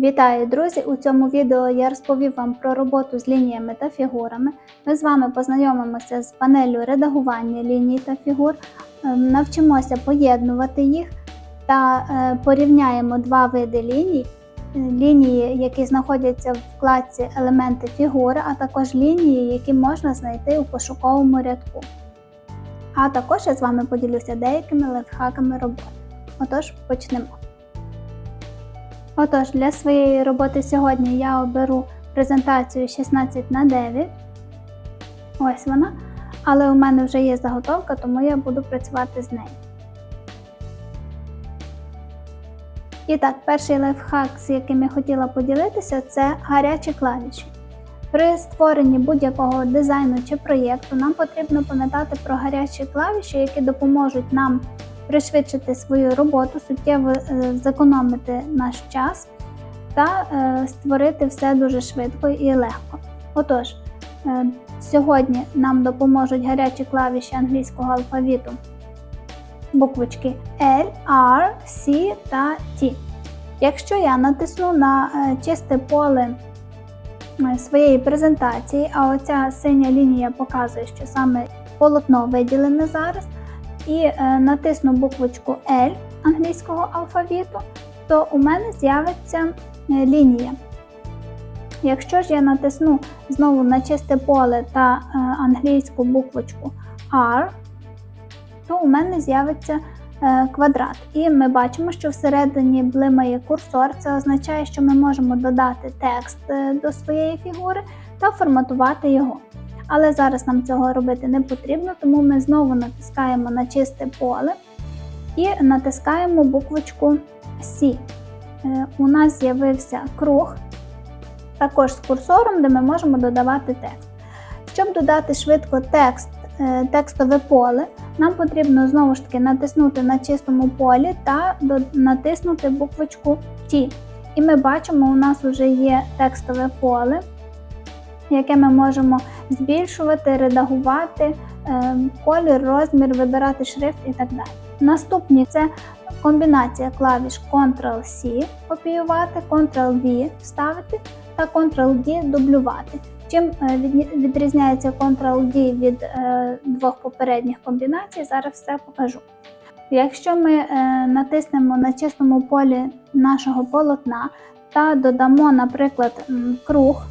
Вітаю, друзі! У цьому відео я розповів вам про роботу з лініями та фігурами. Ми з вами познайомимося з панелью редагування ліній та фігур, е, навчимося поєднувати їх та е, порівняємо два види ліній. Е, Лінії, які знаходяться в вкладці елементи фігури, а також лінії, які можна знайти у пошуковому рядку. А також я з вами поділюся деякими лайфхаками роботи. Отож, почнемо. Отож, для своєї роботи сьогодні я оберу презентацію 16 на 9. Ось вона. Але у мене вже є заготовка, тому я буду працювати з нею. І так, перший лайфхак, з яким я хотіла поділитися, це гарячі клавіші. При створенні будь-якого дизайну чи проєкту нам потрібно пам'ятати про гарячі клавіші, які допоможуть нам пришвидшити свою роботу, суттєво е, зекономити наш час та е, створити все дуже швидко і легко. Отож, е, сьогодні нам допоможуть гарячі клавіші англійського алфавіту, буквочки L, R, C та T. Якщо я натисну на чисте поле своєї презентації, а оця синя лінія показує, що саме полотно виділене зараз і е, натисну буквочку L англійського алфавіту, то у мене з'явиться е, лінія. Якщо ж я натисну знову на чисте поле та е, англійську буквочку R, то у мене з'явиться квадрат. І ми бачимо, що всередині блимає курсор. Це означає, що ми можемо додати текст до своєї фігури та форматувати його. Але зараз нам цього робити не потрібно, тому ми знову натискаємо на чисте поле і натискаємо буквочку C. Е, у нас з'явився круг, також з курсором, де ми можемо додавати текст. Щоб додати швидко текст, е, текстове поле, нам потрібно знову ж таки натиснути на чистому полі та натиснути буквочку T. І ми бачимо, у нас вже є текстове поле яке ми можемо збільшувати, редагувати, е, колір, розмір, вибирати шрифт і так далі. Наступні це комбінація клавіш Ctrl-C копіювати, Ctrl-V вставити та Ctrl-D дублювати. Чим е, відрізняється Ctrl-D від е, двох попередніх комбінацій, зараз все покажу. Якщо ми натиснемо на чистому полі нашого полотна та додамо, наприклад, круг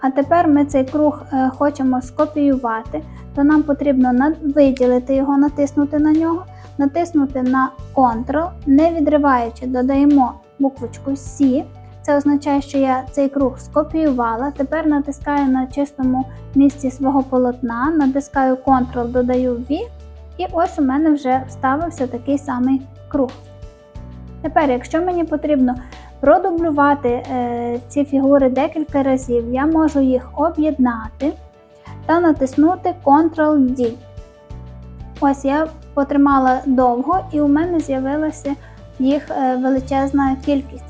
а тепер ми цей круг е, хочемо скопіювати, то нам потрібно виділити його, натиснути на нього, натиснути на Ctrl, не відриваючи, додаємо буквочку C. Це означає, що я цей круг скопіювала. Тепер натискаю на чистому місці свого полотна, натискаю Ctrl, додаю V, і ось у мене вже вставився такий самий круг. Тепер, якщо мені потрібно продублювати е, ці фігури декілька разів, я можу їх об'єднати та натиснути Ctrl-D. Ось я потримала довго, і у мене з'явилася їх е, величезна кількість.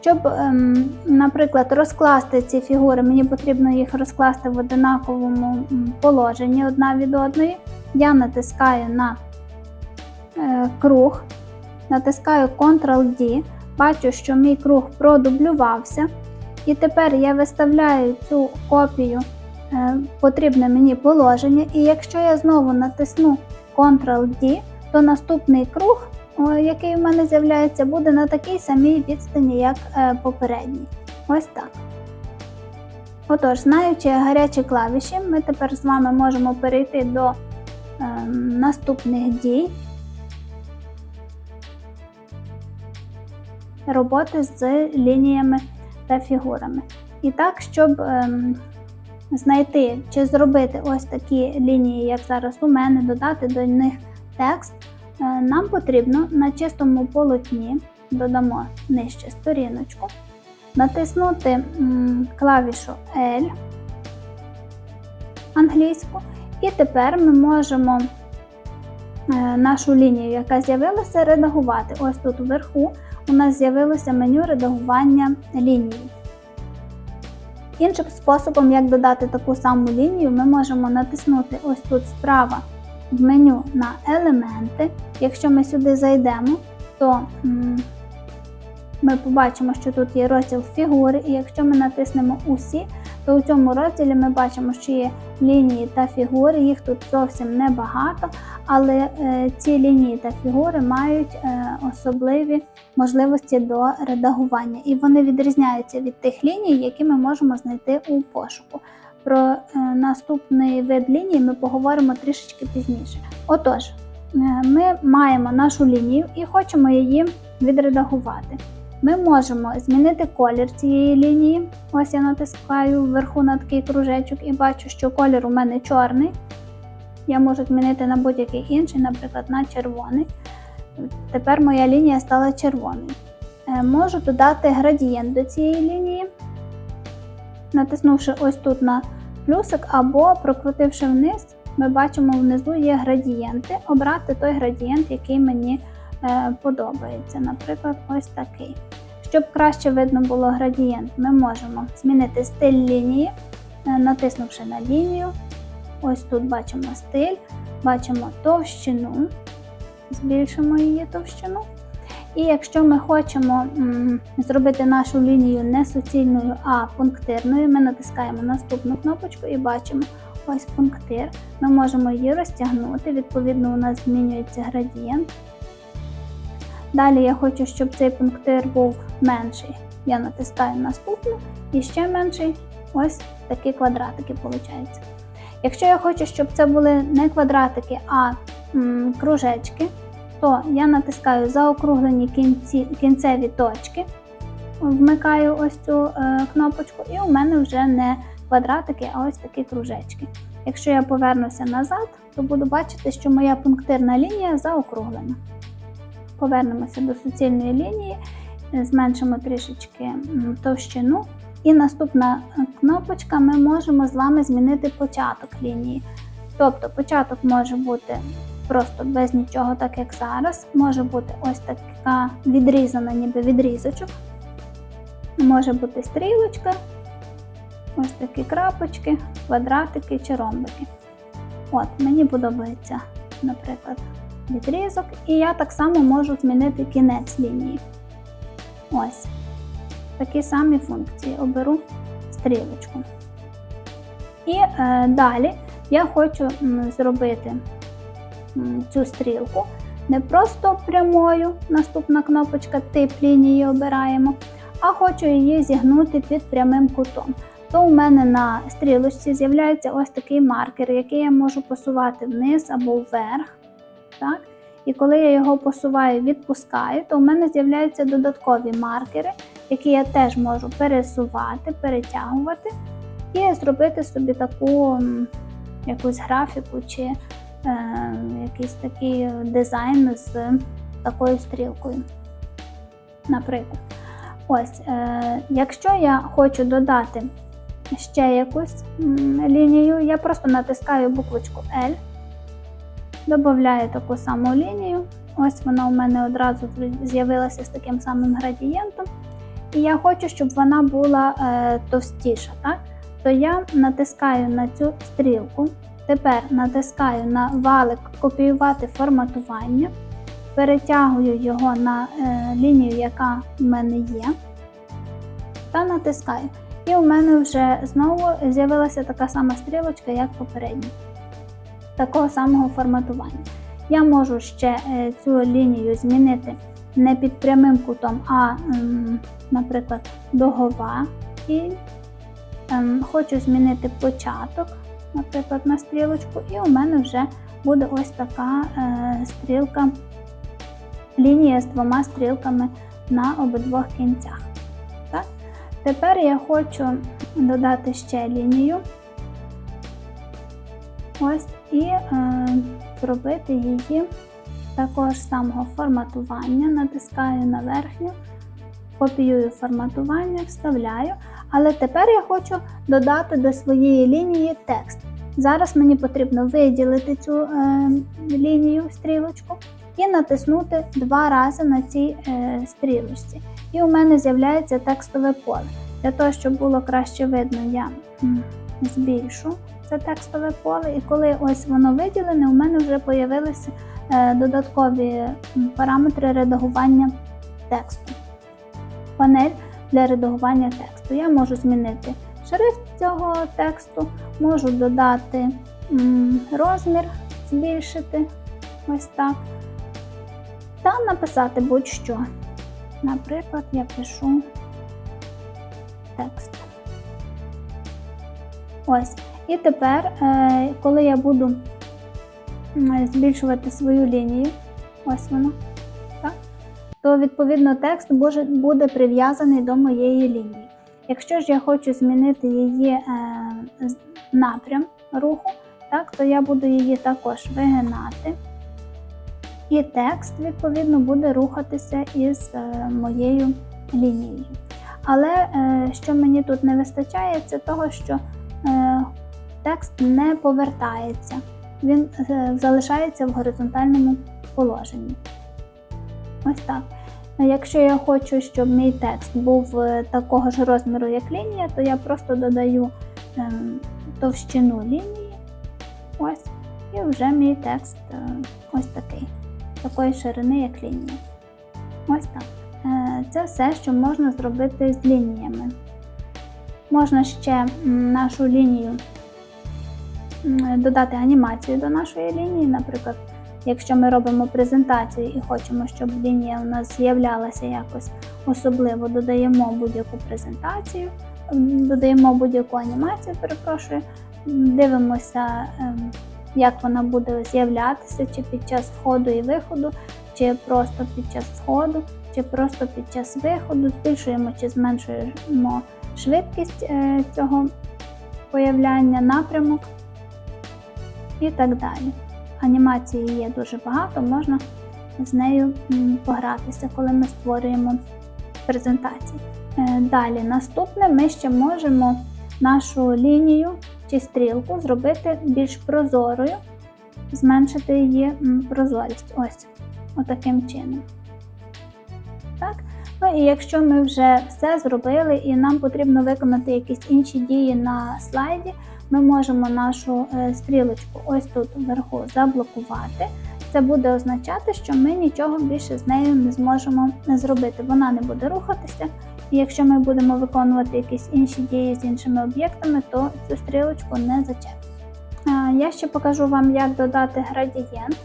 Щоб, ем, наприклад, розкласти ці фігури, мені потрібно їх розкласти в одинаковому положенні одна від одної. Я натискаю на е, круг, натискаю Ctrl-D, Бачу, що мій круг продублювався. І тепер я виставляю цю копію е, потрібне мені положення. І якщо я знову натисну Ctrl-D, то наступний круг, який в мене з'являється, буде на такій самій відстані, як е, попередній. Ось так. Отож, знаючи гарячі клавіші, ми тепер з вами можемо перейти до е, наступних дій. Роботи з лініями та фігурами. І так, щоб ем, знайти чи зробити ось такі лінії, як зараз у мене, додати до них текст, е, нам потрібно на чистому полотні, додамо нижче сторіночку, натиснути клавішу L англійську, і тепер ми можемо е, нашу лінію, яка з'явилася, редагувати. Ось тут вверху у нас з'явилося меню редагування лінії. Іншим способом, як додати таку саму лінію, ми можемо натиснути ось тут справа в меню на елементи. Якщо ми сюди зайдемо, то ми побачимо, що тут є розділ фігури, і якщо ми натиснемо усі, то у цьому розділі ми бачимо, що є лінії та фігури, їх тут зовсім небагато, але е, ці лінії та фігури мають е, особливі можливості до редагування, і вони відрізняються від тих ліній, які ми можемо знайти у пошуку. Про е, наступний вид лінії ми поговоримо трішечки пізніше. Отож, ми маємо нашу лінію і хочемо її відредагувати. Ми можемо змінити колір цієї лінії. Ось я натискаю вверху на такий кружечок і бачу, що колір у мене чорний. Я можу змінити на будь-який інший, наприклад, на червоний. Тепер моя лінія стала червоною. Е, Можу додати градієнт до цієї лінії, натиснувши ось тут на плюсик або прокрутивши вниз, ми бачимо внизу є градієнти. Обрати той градієнт, який мені е, подобається. Наприклад, ось такий. Щоб краще видно було градієнт, ми можемо змінити стиль лінії, е, натиснувши на лінію. Ось тут бачимо стиль, бачимо товщину, збільшимо її товщину. І якщо ми хочемо зробити нашу лінію не суцільною, а пунктирною, ми натискаємо наступну кнопочку і бачимо ось пунктир. Ми можемо її розтягнути, відповідно, у нас змінюється градієнт. Далі я хочу, щоб цей пунктир був менший. Я натискаю наступну і ще менший. Ось такі квадратики виходить. Якщо я хочу, щоб це були не квадратики, а м, кружечки, то я натискаю заокруглені кінці, кінцеві точки, вмикаю ось цю е, кнопочку, і у мене вже не квадратики, а ось такі кружечки. Якщо я повернуся назад, то буду бачити, що моя пунктирна лінія заокруглена. Повернемося до суцільної лінії, зменшимо трішечки товщину. І наступна е, кнопочка ми можемо з вами змінити початок лінії. Тобто початок може бути просто без нічого, так як зараз. Може бути ось така відрізана, ніби відрізочок. Може бути стрілочка, ось такі крапочки, квадратики чи ромбики. От, мені подобається, наприклад, відрізок, і я так само можу змінити кінець лінії. Ось. Такі самі функції. Оберу стрілочку. І е, далі я хочу зробити цю стрілку не просто прямою, наступна кнопочка тип лінії обираємо, а хочу її зігнути під прямим кутом. То у мене на стрілочці з'являється ось такий маркер, який я можу посувати вниз або вверх. Так? І коли я його посуваю, відпускаю, то у мене з'являються додаткові маркери, які я теж можу пересувати, перетягувати і зробити собі таку якусь графіку чи е, якийсь такий дизайн з такою стрілкою. Наприклад, ось, е, якщо я хочу додати ще якусь лінію, я просто натискаю буквочку L, додаю таку саму лінію. Ось вона у мене одразу з'явилася з таким самим градієнтом. І я хочу, щоб вона була е, товстіша. Так? То я натискаю на цю стрілку. Тепер натискаю на валик Копіювати форматування, перетягую його на е, лінію, яка в мене є, та натискаю. І у мене вже знову з'явилася така сама стрілочка, як попередня. Такого самого форматування. Я можу ще е, цю лінію змінити не під прямим кутом, а, наприклад, догова. І ем, хочу змінити початок, наприклад, на стрілочку, і у мене вже буде ось така е, стрілка, лінія з двома стрілками на обидвох кінцях. Так? Тепер я хочу додати ще лінію. Ось і е, зробити її такого ж самого форматування, натискаю на верхню, копіюю форматування, вставляю. Але тепер я хочу додати до своєї лінії текст. Зараз мені потрібно виділити цю е, лінію, стрілочку і натиснути два рази на цій е, стрілочці. І у мене з'являється текстове поле. Для того, щоб було краще видно, я збільшу це текстове поле, і коли ось воно виділене, у мене вже з'явилися е, додаткові параметри редагування тексту. панель для редагування тексту. Я можу змінити шрифт цього тексту, можу додати розмір, збільшити ось так. Та написати будь-що. Наприклад, я пишу текст. Ось. І тепер, е, коли я буду збільшувати свою лінію, ось вона, так, то відповідно текст буде, прив'язаний до моєї лінії. Якщо ж я хочу змінити її е, напрям руху, так, то я буду її також вигинати. І текст, відповідно, буде рухатися із е, моєю лінією. Але що мені тут не вистачає, це того, що текст не повертається, він е, залишається в горизонтальному положенні. Ось так. Якщо я хочу, щоб мій текст був е, такого ж розміру, як лінія, то я просто додаю ем, товщину лінії. Ось, і вже мій текст е, ось такий, такої ширини, як лінія. Ось так. Це все, що можна зробити з лініями. Можна ще нашу лінію додати анімацію до нашої лінії. Наприклад, якщо ми робимо презентацію і хочемо, щоб лінія у нас з'являлася якось особливо, додаємо будь-яку презентацію, додаємо будь-яку анімацію, перепрошую, дивимося, ем, як вона буде з'являтися, чи під час входу і виходу, чи просто під час входу, чи просто під час виходу, збільшуємо чи зменшуємо швидкість е, цього появляння, напрямок і так далі. Анімації є дуже багато, можна з нею погратися, коли ми створюємо презентації. Е, Далі, наступне, ми ще можемо нашу лінію чи стрілку зробити більш прозорою, зменшити її прозорість. Ось, отаким чином. Так? Ну і якщо ми вже все зробили і нам потрібно виконати якісь інші дії на слайді, ми можемо нашу е, стрілочку ось тут вверху заблокувати. Це буде означати, що ми нічого більше з нею не зможемо зробити. Вона не буде рухатися. І якщо ми будемо виконувати якісь інші дії з іншими об'єктами, то цю стрілочку не зачепимо. Я ще покажу вам, як додати градієнт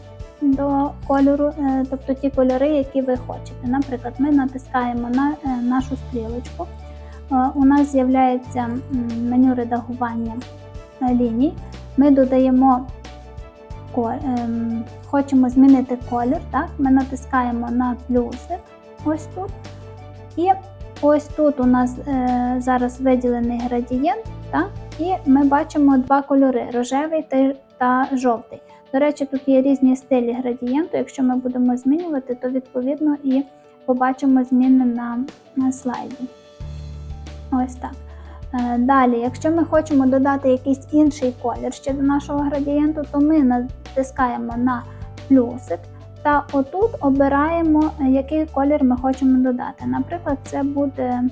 до кольору, е, тобто ті кольори, які ви хочете. Наприклад, ми натискаємо на е, нашу стрілочку. Е, У нас з'являється меню редагування е, ліній. Ми додаємо ем, хочемо змінити колір. Так? Ми натискаємо на плюсик ось тут. І ось тут у нас е, зараз виділений градієнт, так? і ми бачимо два кольори рожевий та, жовтий. До речі, тут є різні стилі градієнту. Якщо ми будемо змінювати, то відповідно і побачимо зміни на слайді. Ось так. Е, Далі, якщо ми хочемо додати якийсь інший колір ще до нашого градієнту, то ми натискаємо на плюсик та отут обираємо, е, який колір ми хочемо додати. Наприклад, це буде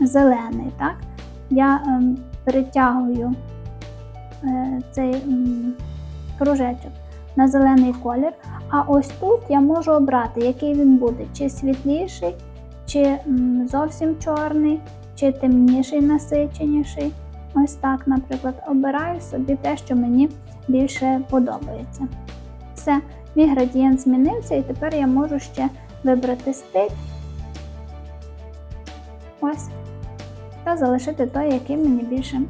зелений. Так? Я ем, перетягую е, цей кружечок на зелений колір, а ось тут я можу обрати, який він буде, чи світліший, чи зовсім чорний, чи темніший, насиченіший. Ось так, наприклад, обираю собі те, що мені більше подобається. Все, мій градієнт змінився, і тепер я можу ще вибрати стиль. Ось. Та залишити той, який мені більше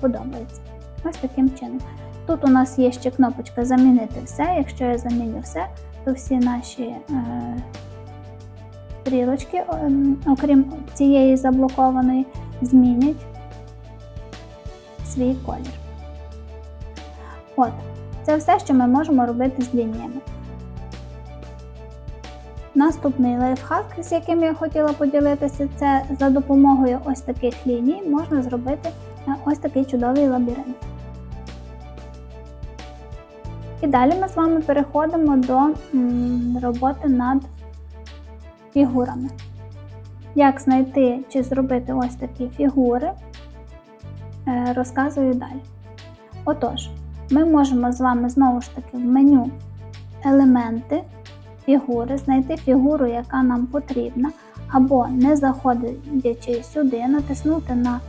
подобається. Ось таким чином. Тут у нас є ще кнопочка Замінити все. Якщо я заміню все, то всі наші е, стрілочки, ем, окрім цієї заблокованої, змінять свій колір. От, це все, що ми можемо робити з лініями. Наступний лайфхак, з яким я хотіла поділитися, це за допомогою ось таких ліній можна зробити е, ось такий чудовий лабіринт. І далі ми з вами переходимо до роботи над фігурами. Як знайти чи зробити ось такі фігури, е, розказую далі. Отож, ми можемо з вами знову ж таки в меню елементи фігури, знайти фігуру, яка нам потрібна, або не заходячи сюди, натиснути на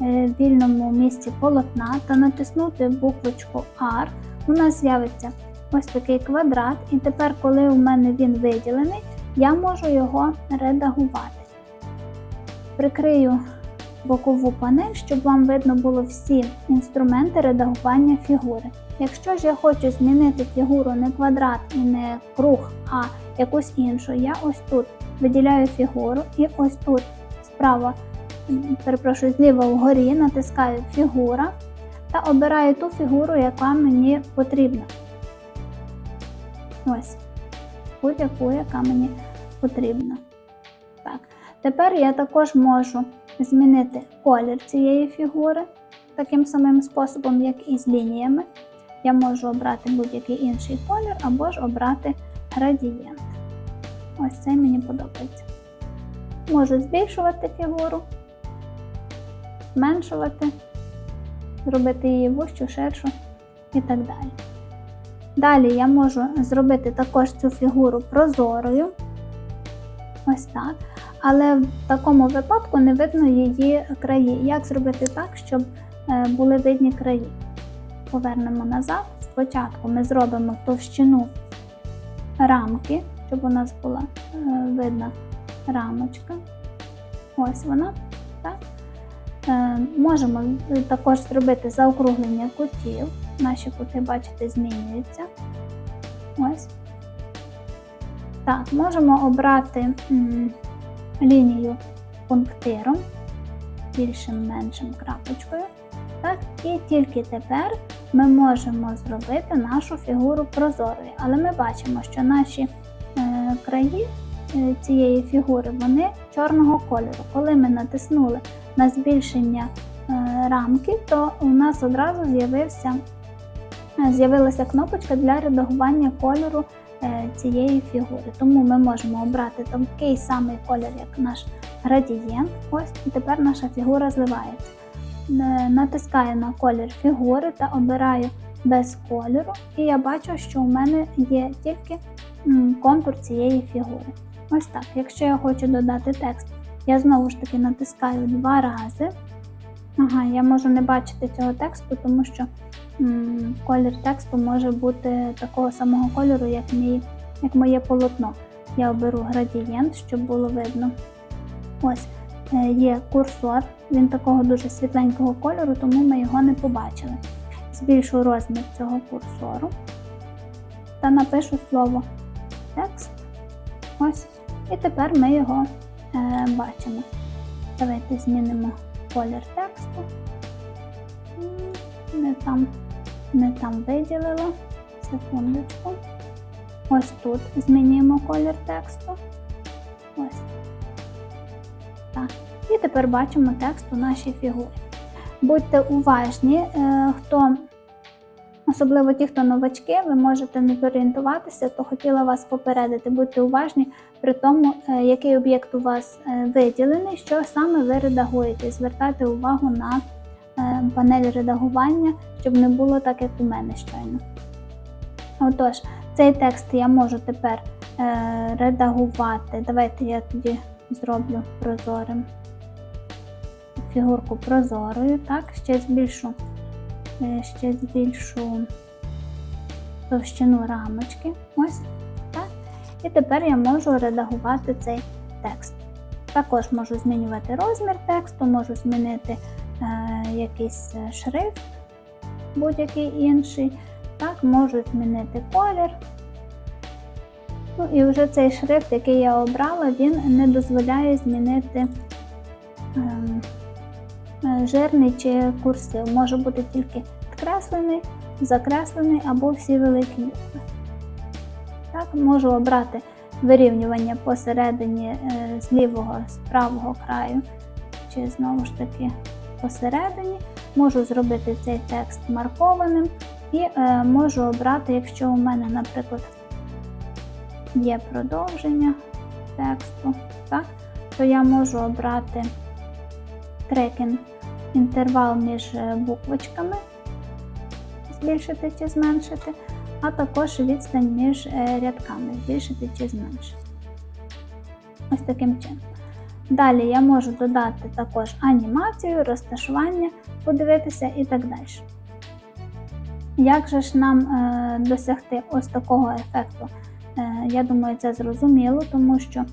е, вільному місці полотна та натиснути буквочку R, у нас з'явиться ось такий квадрат, і тепер, коли у мене він виділений, я можу його редагувати. Прикрию бокову панель, щоб вам видно було всі інструменти редагування фігури. Якщо ж я хочу змінити фігуру не квадрат і не круг, а якусь іншу, я ось тут виділяю фігуру і ось тут справа, перепрошую, зліва вгорі натискаю фігура та обираю ту фігуру, яка мені потрібна. Ось, будь-яку, яка мені потрібна. Так. Тепер я також можу змінити колір цієї фігури таким самим способом, як і з лініями. Я можу обрати будь-який інший колір або ж обрати градієнт. Ось це мені подобається. Можу збільшувати фігуру, зменшувати, зробити її вущу, ширшу і так далі. Далі я можу зробити також цю фігуру прозорою. Ось так. Але в такому випадку не видно її краї. Як зробити так, щоб е, були видні краї? Повернемо назад. Спочатку ми зробимо товщину рамки, щоб у нас була е, видна рамочка. Ось вона. Так? Е, Можемо також зробити заокруглення кутів. Наші кути, бачите, змінюються. Ось. Так, можемо обрати м, лінію пунктиром, більшим, меншим крапочкою. Так, і тільки тепер ми можемо зробити нашу фігуру прозорою. Але ми бачимо, що наші е, краї е, цієї фігури вони чорного кольору. Коли ми натиснули на збільшення е, рамки, то у нас одразу з'явився, з'явилася кнопочка для редагування кольору е, цієї фігури. Тому ми можемо обрати такий самий колір, як наш градієнт. Ось і тепер наша фігура зливається. Е, Натискаю на колір фігури та обираю без кольору, і я бачу, що у мене є тільки контур цієї фігури. Ось так. Якщо я хочу додати текст, я знову ж таки натискаю два рази. Ага, я можу не бачити цього тексту, тому що колір тексту може бути такого самого кольору, як, мій, як моє полотно. Я оберу градієнт, щоб було видно. Ось е, є курсор, він такого дуже світленького кольору, тому ми його не побачили. Збільшу розмір цього курсору та напишу слово текст. Ось. І тепер ми його е, бачимо. Давайте змінимо колір тексту. Не там, не там виділила. Секундочку. Ось тут змінюємо колір тексту. Ось. Так. І тепер бачимо текст у нашій фігурі. Будьте уважні, е, хто, особливо ті, хто новачки, ви можете не зорієнтуватися, то хотіла вас попередити. Будьте уважні при тому, е, який об'єкт у вас е, виділений, що саме ви редагуєте. Звертайте увагу на панель редагування, щоб не було так, як у мене щойно. Отож, цей текст я можу тепер е, редагувати. Давайте я тоді зроблю прозорим фігурку прозорою, так, ще збільшу, е, ще збільшу товщину рамочки. Ось так. І тепер я можу редагувати цей текст. Також можу змінювати розмір тексту, можу змінити е, якийсь е, шрифт, будь-який інший. Так, можу змінити колір. Ну і вже цей шрифт, який я обрала, він не дозволяє змінити ем, е, жирний чи курсив. Може бути тільки підкреслений, закреслений або всі великі букви. Так, можу обрати вирівнювання посередині е, з лівого, з правого краю, чи знову ж таки посередині. Можу зробити цей текст маркованим і е, можу обрати, якщо у мене, наприклад, є продовження тексту, так, то я можу обрати трекінг інтервал між е, буквочками, збільшити чи зменшити, а також відстань між е, рядками, збільшити чи зменшити. Ось таким чином. Далі я можу додати також анімацію, розташування, подивитися і так далі. Як же ж нам е, досягти ось такого ефекту? Е, я думаю, це зрозуміло, тому що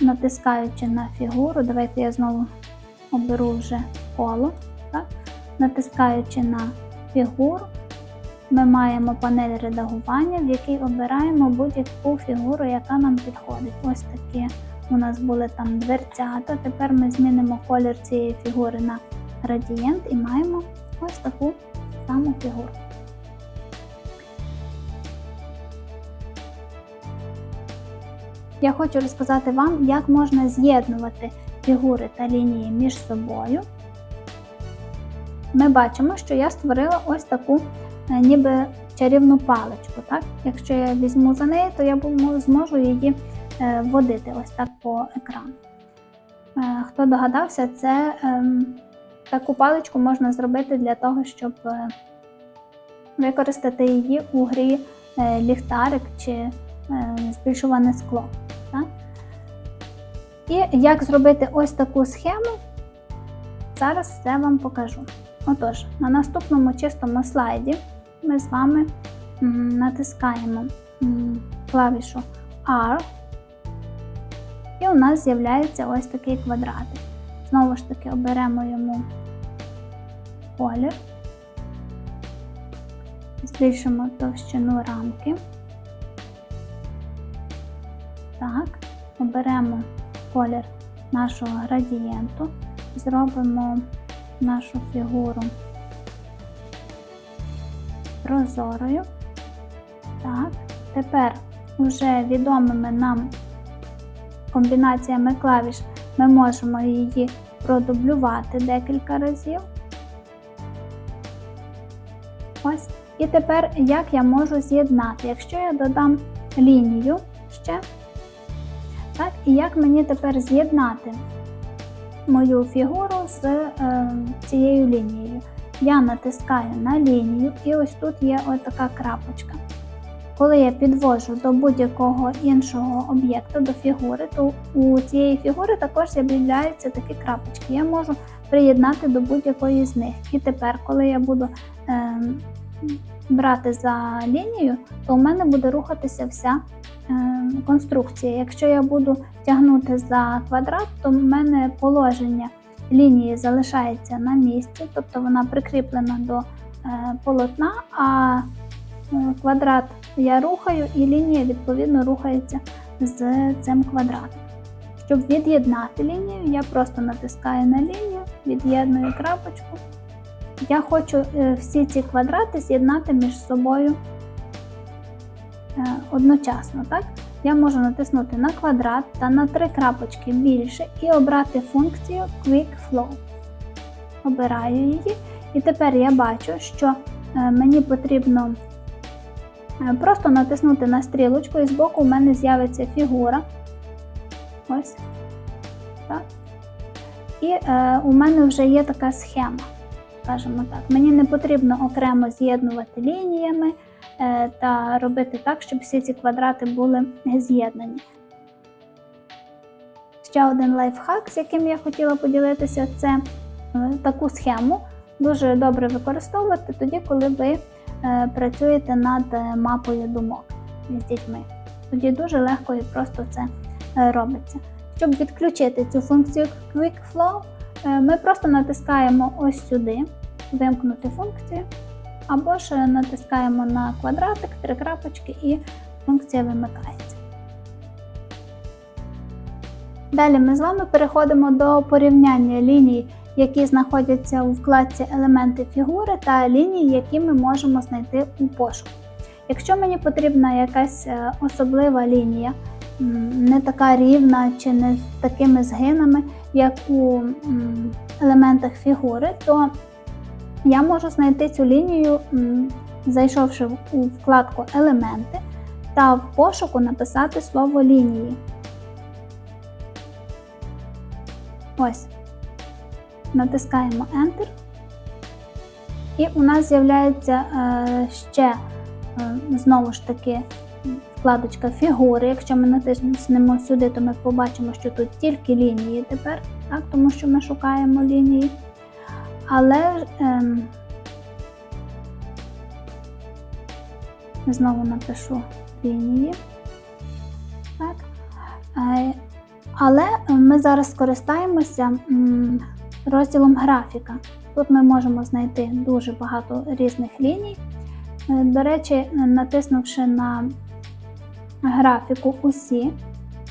натискаючи на фігуру, давайте я знову оберу вже коло. Так? Натискаючи на фігуру, ми маємо панель редагування, в якій обираємо будь-яку фігуру, яка нам підходить. Ось такі у нас були там дверцята. Тепер ми змінимо колір цієї фігури на градієнт і маємо ось таку саму фігуру. Я хочу розказати вам, як можна з'єднувати фігури та лінії між собою. Ми бачимо, що я створила ось таку е, ніби чарівну паличку. Так? Якщо я візьму за неї, то я зможу її е, водити ось так по екрану. Е, Хто догадався, це ем, таку паличку можна зробити для того, щоб е, використати її у грі е, ліхтарик чи збільшуване скло. І як зробити ось таку схему, зараз все вам покажу. Отож, на наступному чистому слайді ми з вами натискаємо клавішу R, і у нас з'являється ось такий квадратик. Знову ж таки оберемо йому колір, збільшимо товщину рамки. Так, оберемо колір нашого градієнту, зробимо нашу фігуру прозорою. Так, тепер уже відомими нам комбінаціями клавіш ми можемо її продублювати декілька разів. Ось. І тепер як я можу з'єднати, якщо я додам лінію ще, так, і як мені тепер з'єднати мою фігуру з е, цією лінією. Я натискаю на лінію, і ось тут є ось така крапочка. Коли я підвожу до будь-якого іншого об'єкта, до фігури, то у цієї фігури також з'являються такі крапочки. Я можу приєднати до будь-якої з них. І тепер, коли я буду е, брати за лінію, то у мене буде рухатися вся е, конструкція. Якщо я буду тягнути за квадрат, то в мене положення лінії залишається на місці, тобто вона прикріплена до е, полотна, а квадрат я рухаю, і лінія відповідно рухається з цим квадратом. Щоб від'єднати лінію, я просто натискаю на лінію, від'єдную крапочку. Я хочу е, всі ці квадрати з'єднати між собою е, одночасно. Так? Я можу натиснути на квадрат та на три крапочки більше і обрати функцію Quick Flow. Обираю її, і тепер я бачу, що е, мені потрібно просто натиснути на стрілочку, і збоку у мене з'явиться фігура. Ось. Так. І е, у мене вже є така схема. Скажімо так. Мені не потрібно окремо з'єднувати лініями е, та робити так, щоб всі ці квадрати були з'єднані. Ще один лайфхак, з яким я хотіла поділитися, це е, таку схему дуже добре використовувати тоді, коли ви е, працюєте над е, мапою думок з дітьми. Тоді дуже легко і просто це е, робиться. Щоб відключити цю функцію Quick Flow, е, ми просто натискаємо ось сюди, вимкнути функцію, або ж натискаємо на квадратик, три крапочки і функція вимикається. Далі ми з вами переходимо до порівняння ліній, які знаходяться у вкладці елементи фігури, та ліній, які ми можемо знайти у пошуку. Якщо мені потрібна якась е, особлива лінія, не така рівна чи не з такими згинами, як у елементах фігури, то я можу знайти цю лінію, зайшовши у вкладку Елементи та в пошуку написати слово лінії. Ось. Натискаємо Enter. І у нас з'являється е, ще е, знову ж таки вкладочка фігури. Якщо ми натиснемо сюди, то ми побачимо, що тут тільки лінії тепер, так, тому що ми шукаємо лінії. Але ем, знову напишу лінії. Так. Е, але ми зараз скористаємося розділом графіка. Тут ми можемо знайти дуже багато різних ліній. Е, До речі, натиснувши на графіку усі,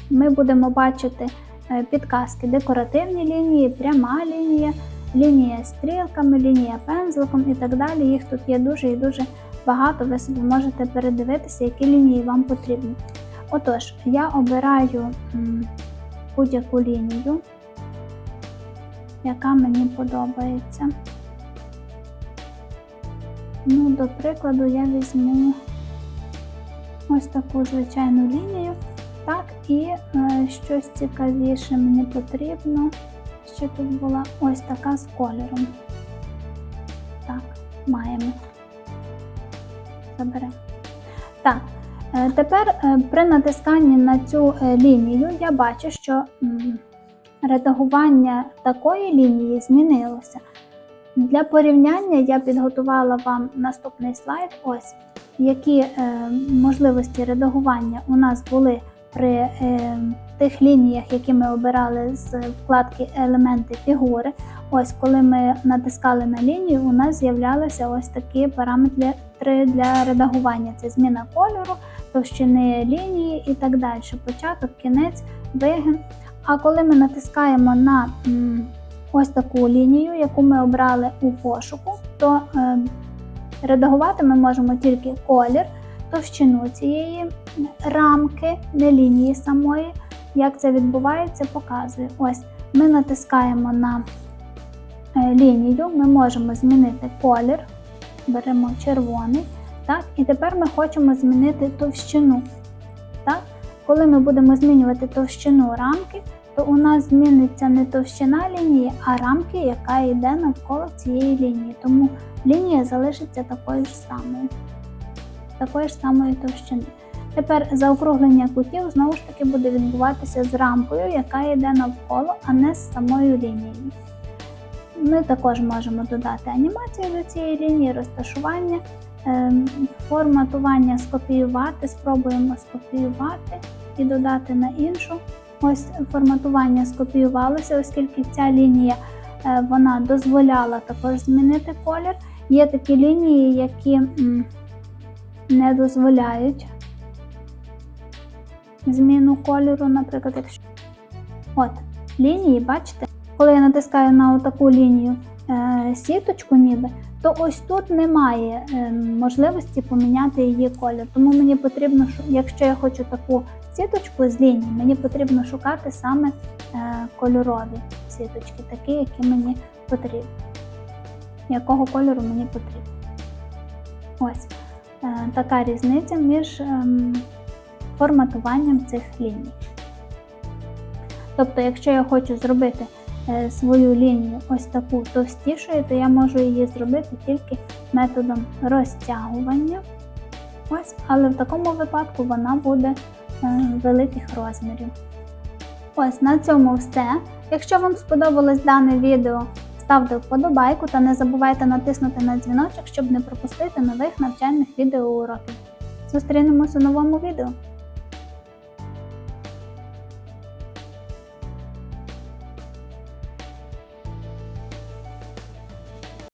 ми будемо бачити е, підказки декоративні лінії, пряма лінія, лінія стрілками, лінія пензликом і так далі. Їх тут є дуже і дуже багато. Ви собі можете передивитися, які лінії вам потрібні. Отож, я обираю будь-яку лінію, яка мені подобається. Ну, до прикладу, я візьму ось таку звичайну лінію. Так, і е, щось цікавіше мені потрібно. Ще тут була ось така з кольором. Так, маємо. Заберемо. Так, е, тепер е, при натисканні на цю е, лінію я бачу, що м, редагування такої лінії змінилося. Для порівняння я підготувала вам наступний слайд. Ось які е, можливості редагування у нас були при е, тих лініях, які ми обирали з вкладки елементи фігури. Ось, коли ми натискали на лінію, у нас з'являлися ось такі параметри для редагування: це зміна кольору, товщини лінії і так далі. Початок, кінець, вигін. А коли ми натискаємо на ось таку лінію, яку ми обрали у пошуку, то е, редагувати ми можемо тільки колір, товщину цієї рамки, не лінії самої. Як це відбувається, показую. Ось ми натискаємо на е, лінію, ми можемо змінити колір, беремо червоний. Так, І тепер ми хочемо змінити товщину. Так? Коли ми будемо змінювати товщину рамки, то у нас зміниться не товщина лінії, а рамки, яка йде навколо цієї лінії. Тому лінія залишиться такою ж самою, такої ж самої товщини. Тепер заокруглення кутів знову ж таки буде відбуватися з рамкою, яка йде навколо, а не з самою лінією. Ми також можемо додати анімацію до цієї лінії, розташування, ем, форматування, скопіювати, спробуємо скопіювати і додати на іншу. Ось форматування скопіювалося, оскільки ця лінія е, вона дозволяла також змінити колір. Є такі лінії, які не дозволяють зміну кольору, наприклад, якщо от лінії, бачите, коли я натискаю на таку лінію е, сіточку, ніби, то ось тут немає е, можливості поміняти її колір. Тому мені потрібно, якщо я хочу таку сіточку з ліній, мені потрібно шукати саме е, кольорові сіточки, такі, які мені потрібні. Якого кольору мені потрібно. Ось е, така різниця між ем, форматуванням цих ліній. Тобто, якщо я хочу зробити свою лінію ось таку товстішою, то я можу її зробити тільки методом розтягування. Ось, але в такому випадку вона буде е, великих розмірів. Ось на цьому все. Якщо вам сподобалось дане відео, ставте вподобайку та не забувайте натиснути на дзвіночок, щоб не пропустити нових навчальних відеоуроків. Зустрінемось у новому відео.